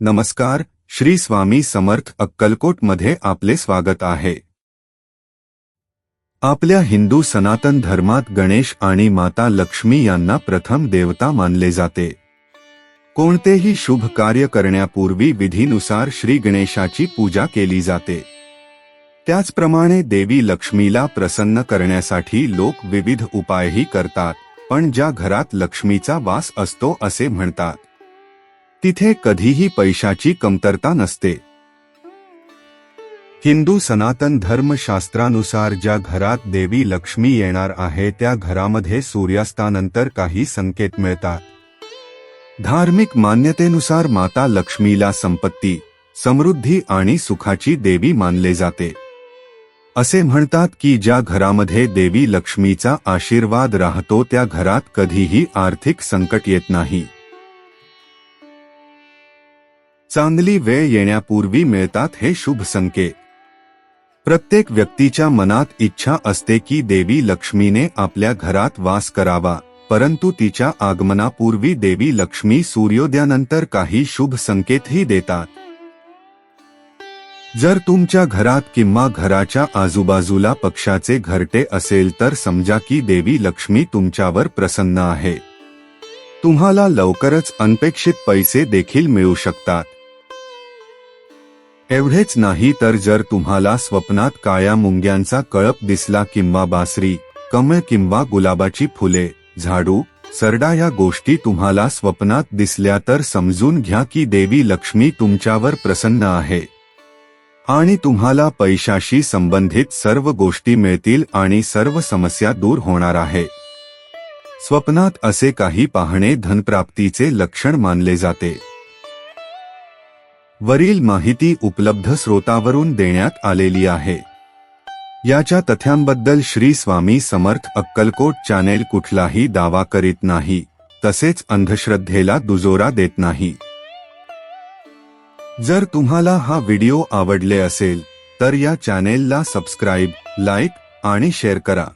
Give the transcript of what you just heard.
नमस्कार श्री स्वामी समर्थ अक्कलकोटमध्ये आपले स्वागत आहे. आपल्या हिंदू सनातन धर्मात गणेश आणि माता लक्ष्मी यांना प्रथम देवता मानले जाते. कोणतेही शुभ कार्य करण्यापूर्वी विधीनुसार श्री गणेशाची पूजा केली जाते. त्याचप्रमाणे देवी लक्ष्मीला प्रसन्न करण्यासाठी लोक विविध उपायही करतात पण ज्या घरात लक्ष्मीचा वास असतो असे म्हणतात. तिथे कधीही पैशाची कमतरता नसते. हिंदू सनातन धर्मशास्त्रानुसार ज्या घरात देवी लक्ष्मी येणार आहे त्या घरामध्ये सूर्यास्तानंतर काही संकेत मिळतात. धार्मिक मान्यतेनुसार माता लक्ष्मीला संपत्ती समृद्धी आणि सुखाची देवी मानले जाते. असे म्हणतात की ज्या घरामध्ये देवी लक्ष्मीचा आशीर्वाद राहतो त्या घरात कधीही आर्थिक संकट येत नाही. चांगली वेळ येण्यापूर्वी मिळतात हे शुभ संकेत. प्रत्येक व्यक्तीच्या मनात इच्छा असते की देवी लक्ष्मीने आपल्या घरात वास करावा परंतु तिच्या आगमनापूर्वी देवी लक्ष्मी सूर्योदयानंतर काही शुभ संकेतही देतात. जर तुमच्या घरात किंवा घराच्या आजूबाजूला पक्षाचे घरटे असेल तर समजा की देवी लक्ष्मी तुमच्यावर प्रसन्न आहे. तुम्हाला लवकरच अनपेक्षित पैसे देखील मिळू शकतात. एवढेच नाही तर जर तुम्हाला स्वप्नात काळ्या मुंग्यांचा कळप दिसला किंवा बासरी कमळ किंवा गुलाबाची फुले झाडू सरडा या गोष्टी तुम्हाला स्वप्नात दिसल्या तर समजून घ्या की देवी लक्ष्मी तुमच्यावर प्रसन्न आहे. आणि तुम्हाला पैशाशी संबंधित सर्व गोष्टी मिळतील आणि सर्व समस्या दूर होणार आहे. स्वप्नात असे काही पाहणे धनप्राप्तीचे लक्षण मानले जाते. वरील माहिती उपलब्ध स्रोतावरून देण्यात आलेली आहे. याच्या तथ्यांबद्दल श्री स्वामी समर्थ अक्कलकोट चॅनेल कुठलाही दावा करीत नाही तसेच अंधश्रद्धेला दुजोरा देत नाही. जर तुम्हाला हा व्हिडिओ आवडले असेल तर या चॅनेलला सबस्क्राईब लाईक आणि शेअर करा.